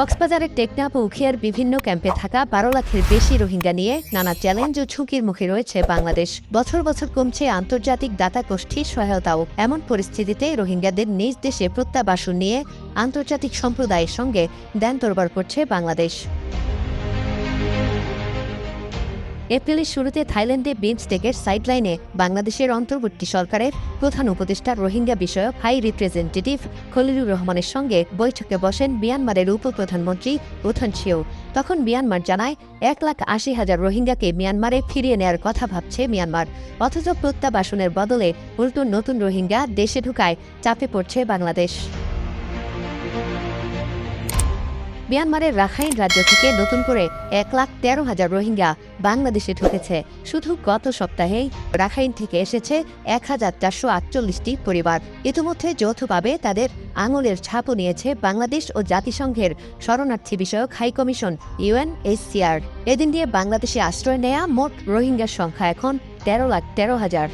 কক্সবাজারের টেকনাফ ও উখিয়ার বিভিন্ন ক্যাম্পে থাকা বারো লাখের বেশি রোহিঙ্গা নিয়ে নানা চ্যালেঞ্জ ও ঝুঁকির মুখে রয়েছে বাংলাদেশ। বছর বছর কমছে আন্তর্জাতিক দাতা গোষ্ঠীর সহায়তাও এমন পরিস্থিতিতে রোহিঙ্গাদের নিজ দেশে প্রত্যাবাসন নিয়ে আন্তর্জাতিক সম্প্রদায়ের সঙ্গে দেন তরবার করছে বাংলাদেশ। এপ্রিলের শুরুতে থাইল্যান্ডে বিমস্টেকের সাইডলাইনে বাংলাদেশের অন্তর্বর্তী সরকারের প্রধান উপদেষ্টা রোহিঙ্গা বিষয়ক হাই রিপ্রেজেন্টেটিভ খলিলুর রহমানের সঙ্গে বৈঠকে বসেন মিয়ানমারের উপপ্রধানমন্ত্রী উথন ছিও। তখন মিয়ানমার জানায়, এক লাখ আশি হাজার রোহিঙ্গাকে মিয়ানমারে ফিরিয়ে নেয়ার কথা ভাবছে মিয়ানমার। অথচ প্রত্যাবাসনের বদলে উল্টো নতুন রোহিঙ্গা দেশে ঢুকায় চাপে পড়ছে বাংলাদেশ। মিয়ানমারের রাখাইন রাজ্য থেকে নতুন করে এক লাখ তেরো হাজার রোহিঙ্গা বাংলাদেশে ঢুকেছে। শুধু গত সপ্তাহেই রাখাইন থেকে এসেছে এক হাজার চারশো আটচল্লিশটি পরিবার। ইতিমধ্যে যৌথভাবে তাদের আঙুলের ছাপও নিয়েছে বাংলাদেশ ও জাতিসংঘের শরণার্থী বিষয়ক হাই হাইকমিশন ইউএনএইচসিআর এদিন দিয়ে বাংলাদেশে আশ্রয় নেয়া মোট রোহিঙ্গার সংখ্যা এখন তেরো লাখ তেরো হাজার।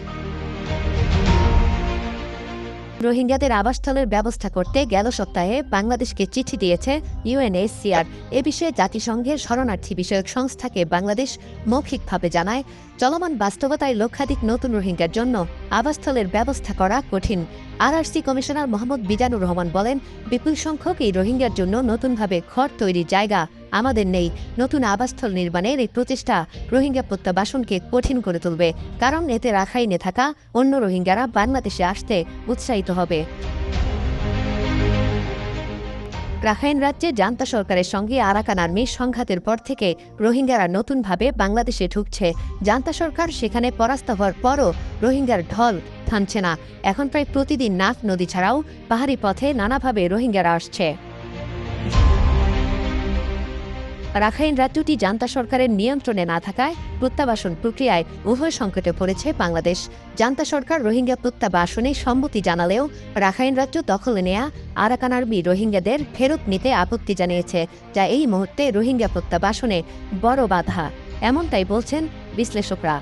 রোহিঙ্গাদের আবাসস্থলের ব্যবস্থা করতে গেল সপ্তাহে বাংলাদেশকে চিঠি দিয়েছে ইউএনএইচসিআর। এ বিষয়ে জাতিসংঘের শরণার্থী বিষয়ক সংস্থাকে বাংলাদেশ মৌখিকভাবে জানায়, চলমান বাস্তবতায় লক্ষাধিক নতুন রোহিঙ্গার জন্য আবাসস্থলের ব্যবস্থা করা কঠিন। আরআরসি কমিশনার মোহাম্মদ বিজানুর রহমান বলেন, বিপুল সংখ্যক এই রোহিঙ্গার জন্য নতুনভাবে ঘর তৈরির জায়গা আমাদের নেই। নতুন আবাসস্থল নির্মাণের এই প্রচেষ্টা রোহিঙ্গা প্রত্যাবাসনকে কঠিন করে তুলবে, কারণ এতে রাখাইনে থাকা অন্য রোহিঙ্গারা বাংলাদেশে আসতে উৎসাহিত হবে। রাখাইন রাজ্যে জান্তা সরকারের সঙ্গে আরাকান আর্মির সংঘাতের পর থেকে রোহিঙ্গারা নতুনভাবে বাংলাদেশে ঢুকছে। জান্তা সরকার সেখানে পরাস্ত হওয়ার পরও রোহিঙ্গার ঢল থামছে না। এখন প্রায় প্রতিদিন নাফ নদী ছাড়াও পাহাড়ি পথে নানাভাবে রোহিঙ্গারা আসছে। রাখাইন রাজ্যটি জান্তা সরকারের নিয়ন্ত্রণে না থাকায় প্রত্যাবাসন প্রক্রিয়ায় উভয় সংকটে পড়েছে বাংলাদেশ। জান্তা সরকার রোহিঙ্গা প্রত্যাবাসনে সম্মতি জানালেও রাখাইন রাজ্য দখলে নেয়া আরাকান আর্মি রোহিঙ্গাদের ফেরত নিতে আপত্তি জানিয়েছে, যা এই মুহূর্তে রোহিঙ্গা প্রত্যাবাসনে বড় বাধা। এমনটাই বলছেন বিশ্লেষকরা।